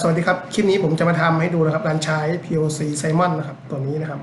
สวัสดีครับ คลิปนี้ผมจะมาทำให้ดูนะครับการใช้ POC Simon นะครับ ตัวนี้นะครับ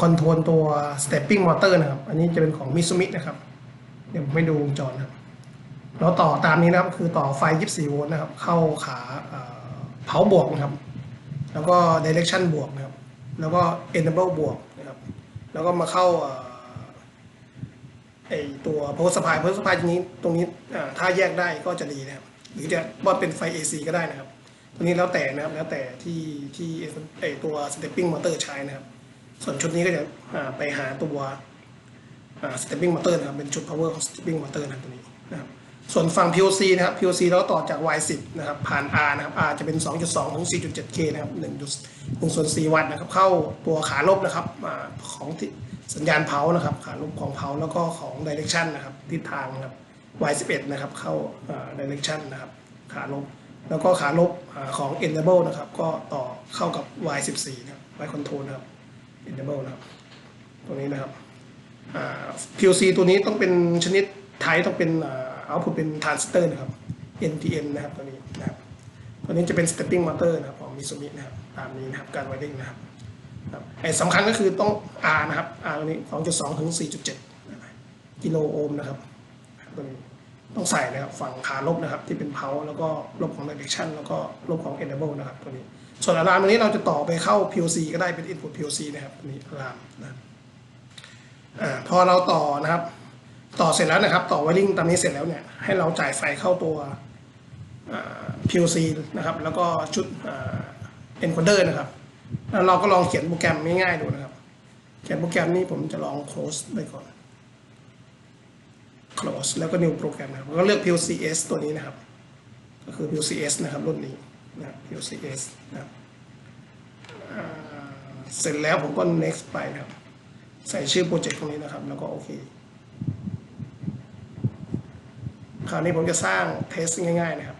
คอนโทรลตัว stepping motor นะครับ อันนี้จะเป็นของ Mitsumi นะครับ เดี๋ยวผมให้ดูวงจรนะครับเราต่อตามนี้นะครับ คือต่อไฟ 24 โวลต์นะครับ เข้าขาเผาบวกนะครับ แล้วก็ direction บวกนะครับ แล้วก็ enable บวกนะครับ แล้วก็มาเข้าเอ่อไอตัว power supply power supply ตรงนี้ตรงนี้ถ้าแยกได้ก็จะดีนะครับ หรือจะว่าเป็นไฟ AC ก็ได้นะครับตัวนี้แล้วแต่นะครับแล้วแต่ที่ที่ไอตัว stepping motor ใช้นะครับ ส่วนชุดนี้ก็จะไปหาตัว stepping motor นะครับเป็นชุด power ของ stepping motor นะครับตัวนี้นะครับส่วนฝั่ง POC นะครับ POC แล้วต่อจาก Y10 นะครับ ผ่าน R นะครับ R จะเป็น 2.2 ถึง 4.7K นะครับ1 1ส่วน4วัตต์นะครับ เข้าตัวขาลบนะครับของสัญญาณเผานะครับ ขาลบของเผาแล้วก็ของ direction นะครับ ทิศทางนะครับ Y11 นะครับเข้า direction นะครับขาลบ แล้วก็ขาลบอาของ enable นะครับก็ต่อเข้ากับ Y14 นะครับ Y control นะครับ enable นะครับตัวนี้นะครับ PLC ตัวนี้ต้องเป็นชนิดไทยต้องเป็นอ่า output เป็น transistor นะครับ NPN นะครับตัวนี้นะครับตัวนี้จะเป็น stepping motor นะครับของ Mitsumi นะครับตามนี้นะครับการ wiring นะครับครับไอ้สำคัญก็คือต้อง R นะครับ R ตัวนี้ 2.2 ถึง 4.7 กิโลโอห์มนะครับตัวนี้ ต้องใส่นะครับฝั่งขาลบนะครับที่เป็นเพาแล้วก็ลบของ direction แล้วก็ลบของ enable นะครับตัวนี้ ส่วนอะลามตัวนี้เราจะต่อไปเข้า PLC ก็ได้เป็น input PLC นะครับตัวนี้อะลามนะอาพอเราต่อนะครับ ต่อเสร็จแล้วนะครับ ต่อ wiring ตามนี้เสร็จแล้วเนี่ยให้เราจ่ายไฟเข้าตัว PLC นะครับ แล้วก็ชุดอ่า encoder นะครับ แล้วเราก็ลองเขียนโปรแกรมง่ายๆดูนะครับ เขียนโปรแกรมนี้ผมจะลอง close ไปก่อน close แล้วก็ new โปรแกรมนะครับก็เลือก PLCS ตัวนี้นะครับ ก็คือ PLCS นะครับรุ่นนี้นะ PLCS นะครับเสร็จแล้วผมก็ next ไปนะครับ ใส่ชื่อโปรเจกต์ตรงนี้นะครับ แล้วก็โอเค คราวนี้ผมจะสร้างเทสง่ายๆนะครับ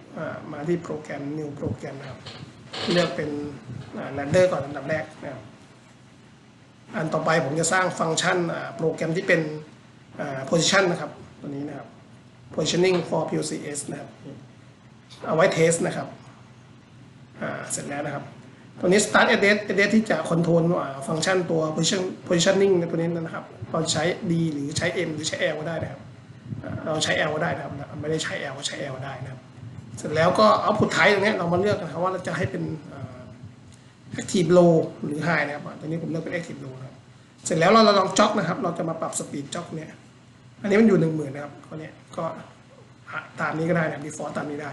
มาที่โปรแกรม new โปรแกรมนะครับ เลือกเป็นแรนเดอร์ก่อนอันดับแรกนะครับ อันต่อไปผมจะสร้างฟังก์ชันโปรแกรมที่เป็น position นะครับ ตัวนี้นะครับ positioning for PLCS นะครับเอาไว้เทสนะครับอ่าเสร็จแล้วนะครับ ตัวนี้ start address address ที่จะคอนโทรลฟังก์ชันตัว position positioning ในตัวนี้นะครับ เราใช้ D หรือใช้ M หรือใช้ L ก็ได้นะครับ เราใช้ L ก็ได้นะครับ ไม่ได้ใช้ L ก็ใช้ L ก็ได้นะครับ เสร็จแล้วก็ output type ตรงนี้เรามาเลือกนะครับว่าเราจะให้เป็น active low หรือ high นะครับ ตัวนี้ผมเลือกเป็น active low นะครับ เสร็จแล้วเราลองจ็อกนะครับ เราจะมาปรับสปีดจ็อกเนี่ย อันนี้มันอยู่หนึ่งหมื่นนะครับก็เนี่ยก็ตามนี้ก็ได้นะ default ตามนี้ได้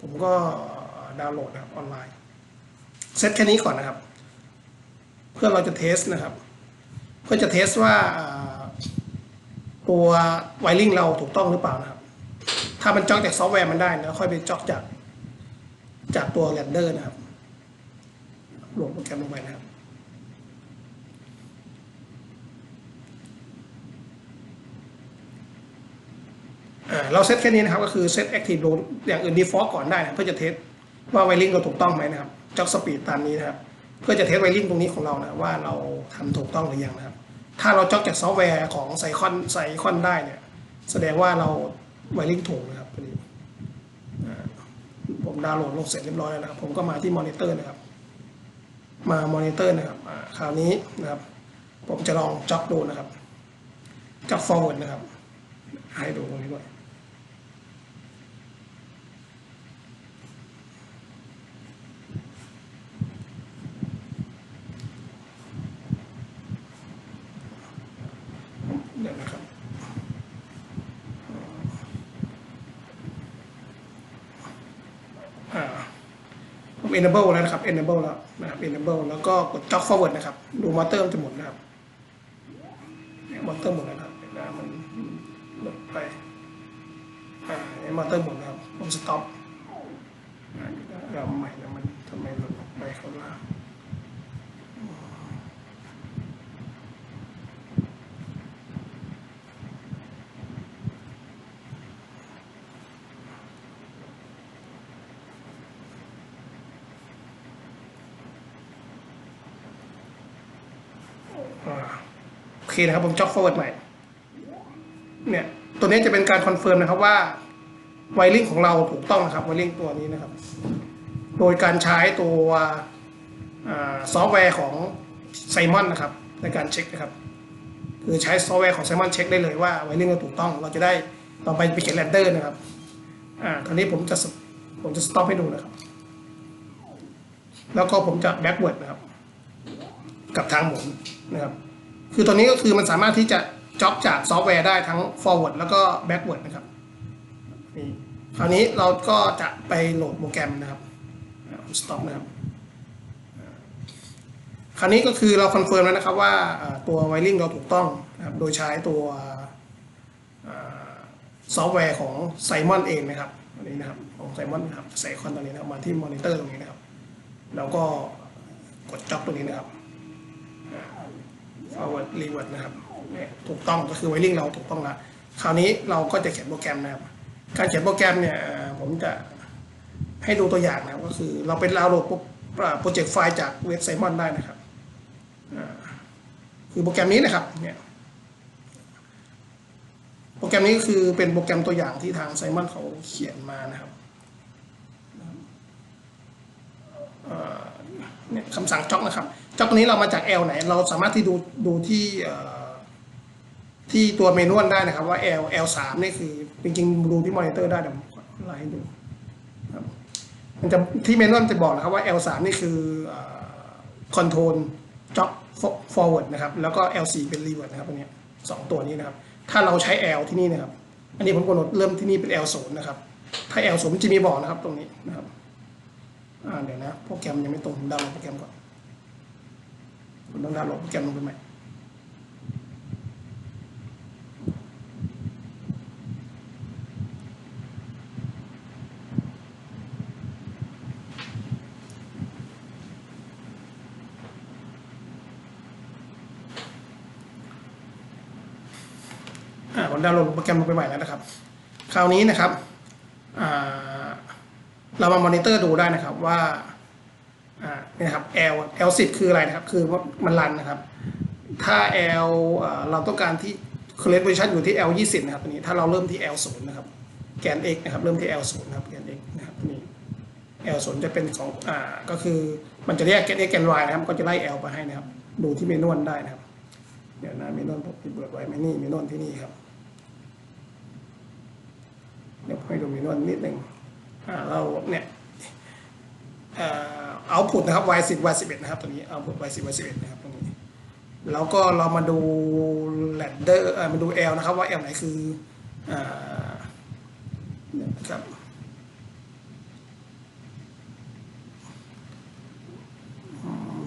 ผมก็ดาวน์โหลดนะครับออนไลน์เซตแค่นี้ก่อนนะครับ เพื่อเราจะเทสนะครับ เพื่อจะเทสว่าอ่าตัวไวริงเราถูกต้องหรือเปล่านะครับ ถ้ามันจอกจากซอฟต์แวร์มันได้นะค่อยไปจอกจากจากตัวแรนเดอร์นะครับโหลดโปรแกรมลงไปนะครับ เราเซตแค่นี้นะครับ ก็คือเซต active load อย่างอื่น default ก่อนได้นะเพื่อจะเทสว่าไวริงเราถูกต้องไหมนะครับจ็อกสปีดตามนี้นะครับ เพื่อจะเทสไวริงตรงนี้ของเรานะว่าเราทำถูกต้องหรือยังนะครับ ถ้าเราจ็อกจากซอฟต์แวร์ของไซคอนไซคอนได้เนี่ย แสดงว่าเราไวริงถูกนะครับผมดาวน์โหลดลงเสร็จเรียบร้อยแล้วนะครับ ผมก็มาที่มอนิเตอร์นะครับ มามอนิเตอร์นะครับคราวนี้นะครับ ผมจะลองจ็อกดูนะครับจ็อก forward นะครับ ให้ดูตรงนี้ด้วย เดี๋ยวนะครับอ่าผม enable แล้วนะครับ enable แล้วนะครับ enable แล้วก็กด jog forward นะครับ ดูมอเตอร์มันจะหมุนนะครับนี่มอเตอร์หมุนแล้วนะครับนไหมมันหลดไปอ่าเนี่มอเตอร์หมุนนะครับผม stop อ่าเดี๋ยวเอาใหม่แล้วมันทำไมหลดไปเขาล่า โอเคนะครับผมจ็อก forward ใหม่ เนี่ย ตัวนี้จะเป็นการคอนเฟิร์มนะครับว่าไวริงของเราถูกต้องนะครับไวริงตัวนี้นะครับ โดยการใช้ตัวซอฟต์แวร์ของไซมอนนะครับ ในการเช็คนะครับ คือใช้ซอฟต์แวร์ของไซมอนเช็คได้เลยว่าไวริ่งเราถูกต้อง เราจะได้ต่อไปไปเขียนแรนเดอร์นะครับ อ่าคราวนี้ผมจะผมจะสต็อปให้ดูนะครับ แล้วก็ผมจะแบ็กเวิร์ดนะครับ กับทางหมุน นะครับคือตัวนี้ก็คือมันสามารถที่จะจ็อบจากซอฟต์แวร์ได้ทั้ง forward แล้วก็ backward นะครับนี่คราวนี้เราก็จะไปโหลดโปรแกรมนะครับสต็อปนะครับคราวนี้ก็คือเราคอนเฟิร์มแล้วนะครับว่าตัวไวริงเราถูกต้องนะครับโดยใช้ตัวซอฟต์แวร์ของไซมอนเองนะครับอันนี้นะครับของไซมอนนะครับใส่คอนตัวนี้นะครับมาที่มอนิเตอร์ตรงนี้นะครับ แล้วก็กดจ็อบตรงนี้นะครับ forward reward นะครับเนี่ยถูกต้องก็คือไวริ่งเราถูกต้องล้วคราวนี้เราก็จะเขียนโปรแกรมนะครับ การเขียนโปรแกรมเนี่ยผมจะให้ดูตัวอย่างนะครับก็คือเราเป็นดาวน์โหลดโปรเจกต์ไฟล์จากเว็บไซมอนได้นะครับคือโปรแกรมนี้นะครับเนี่ยโปรแกรมนี้คือเป็นโปรแกรมตัวอย่างที่ทางไซมอนเขาเขียนมานะครับ เนี่ยคำสั่งจ็อกนะครับจ็อกตัวนี้เรามาจาก L ไหน เราสามารถที่ดูดูที่ที่ตัวเมนูได้นะครับว่า L L สามนี่คือจริงๆดูที่มอนิเตอร์ได้เดี๋ยวผมไล่ให้ดูครับมันจะที่เมนูจะบอกนะครับว่า L สามนี่คือคอนโทรลจ็อก forward นะครับ แล้วก็ L สี่เป็น reward นะครับตัวเนี้ยสองตัวนี้นะครับ ถ้าเราใช้ L ที่นี่นะครับ อันนี้ผมกำหนดเริ่มที่นี่เป็น L ศูนย์นะครับ ถ้า L ศูนย์มันจะมีบอกนะครับตรงนี้นะครับ อ่าเดี๋ยวนะโปรแกรมยังไม่ตรงดาวน์โหลดโปรแกรมก่อนผมต้องดาวน์โหลดโปรแกรมลงไปใหม่อ่าผมดาวน์โหลดโปรแกรมลงไปใหม่แล้วนะครับ คราวนี้นะครับ เรามามอนิเตอร์ดูได้นะครับว่าอ่านี่นะครับ L L 10 คืออะไรนะครับ คือว่ามันรันนะครับ ถ้า L เอ่อเราต้องการที่ current position อยู่ที่ L 20 นะครับตัวนี้ถ้าเราเริ่มที่ L 0 นะครับ แกน x นะครับ เริ่มที่ L 0 นะครับแกน x นะครับตัวนี้ L 0 จะเป็นของอ่าก็คือมันจะเรียกแกน x แกน y นะครับ ก็จะไล่ L ไปให้นะครับ ดูที่เมนูนได้นะครับ เดี๋ยวนะเมนูนผมเปิดไว้ไหมนี่เมนูนที่นี่ครับ เดี๋ยวให้ดูเมนูนนิดหนึ่ง เราเนี่ยเอาพุตนะครับ y 10 y 11นะครับตัวนี้เอาพุต y 10 y 11นะครับตัวนี้แล้วก็เรามาดู ladder เอ่อมาดู L นะครับว่า L ไหนคืออ่าเนี่ยนะครับ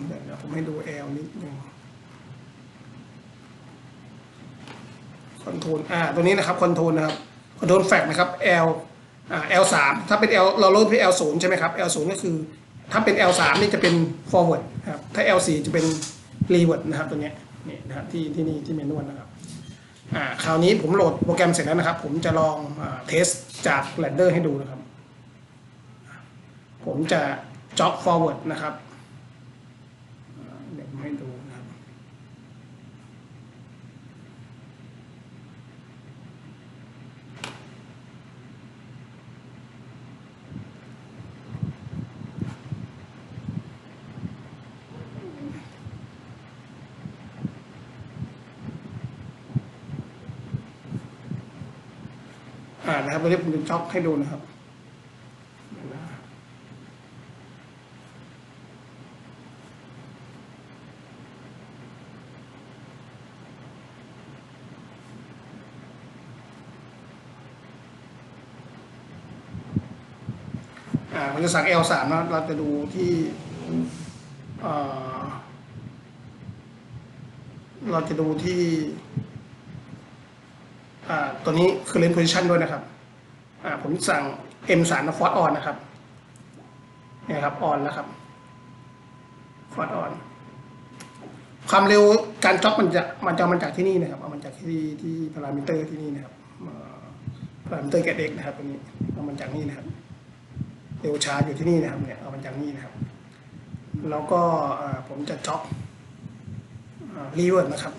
เดี๋ยวผมให้ดู L นิดหนึงคอนโทรลอ่าตัวนี้นะครับคอนโทรลนะครับคอนโทรลแฟกนะครับ L อ่า L 3 ถ้าเป็น L เราเริ่มที่ L 0 ใช่ไหมครับ L 0 ก็คือ ถ้าเป็น L 3 นี่จะเป็น forward นะครับ ถ้า L 4 จะเป็น reward นะครับตัวเนี้ยนี่นะครับที่ที่นี่ที่เมนูนะครับอ่าคราวนี้ผมโหลดโปรแกรมเสร็จแล้วนะครับ ผมจะลองอ่าเทสจาก ladder ให้ดูนะครับ ผมจะ jog forward นะครับอ่าเดี๋ยวผมให้ดูนะครับ อ่า นะครับตอนนี้ผมจะจ็อกให้ดูนะครับเดี๋ยวนะอ่าผมจะสั่ง L3 นะเราจะดูที่เอ่อเราจะดูที่อ่าตัวนี้คือ current position ด้วยนะครับ ผมสั่ง M3 นะ force on นะครับเนี่ยครับ on แล้วครับ force on ความเร็วการจ็อกมันจะมันจะมันจากที่นี่นะครับเอามันจากที่ที่พารามิเตอร์ที่นี่นะครับพารามิเตอร์แกเด็กนะครับตัวนี้เอามันจากนี่นะครับเร็วช้าอยู่ที่นี่นะครับเนี่ยเอามันจากนี่นะครับ แล้วก็ผมจะจ็อกรีเวิร์สนะครับ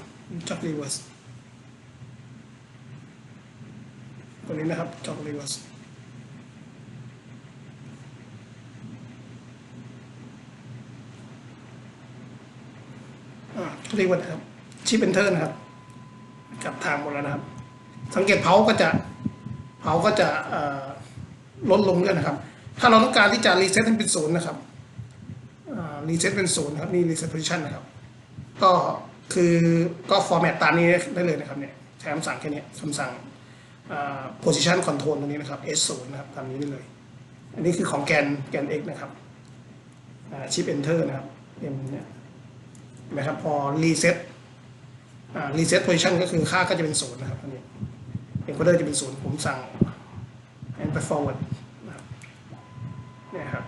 จ็อกรีเวิร์ส ตัวนี้นะครับจอกลิวัสเรียกว่าครับชีพเป็นเทิร์นครับจับทางหมดแล้วนะครับ สังเกตเผาก็จะเผาก็จะลดลงด้วยนะครับ ถ้าเราต้องการที่จะรีเซ็ตให้เป็นศูนย์นะครับรีเซ็ตเป็นศูนย์ครับนี่รีเซ็ตโพซิชันนะครับ ก็คือก็ฟอร์แมตตามนี้ได้เลยนะครับเนี่ยใช้คำสั่งแค่นี้คำสั่ง position control ตรงนี้นะครับ S0 นะครับตามนี้ได้เลย อันนี้คือของแกนแกน X นะครับชิป enter นะครับ M เนี่ยนะครับพอ reset อ reset position ก็คือค่าก็จะเป็นศูนย์นะครับอันนี้ encoder จะเป็นศูนย์ผมสั่ง and ไป forward นะครับเนี่ยครับ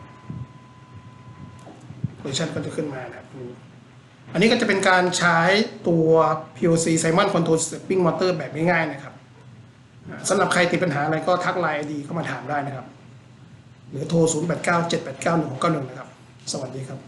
position ก็จะขึ้นมานะครับอันนี้อันนี้ก็จะเป็นการใช้ตัว POC Simon Control Stepping Motor แบบง่ายๆนะครับ สำหรับใครติดปัญหาอะไรก็ทักไลน์ดีเข้ามาถามได้นะครับ หรือโทร 0 8 9 7 8 9 1 6 9 1 นะครับ สวัสดีครับ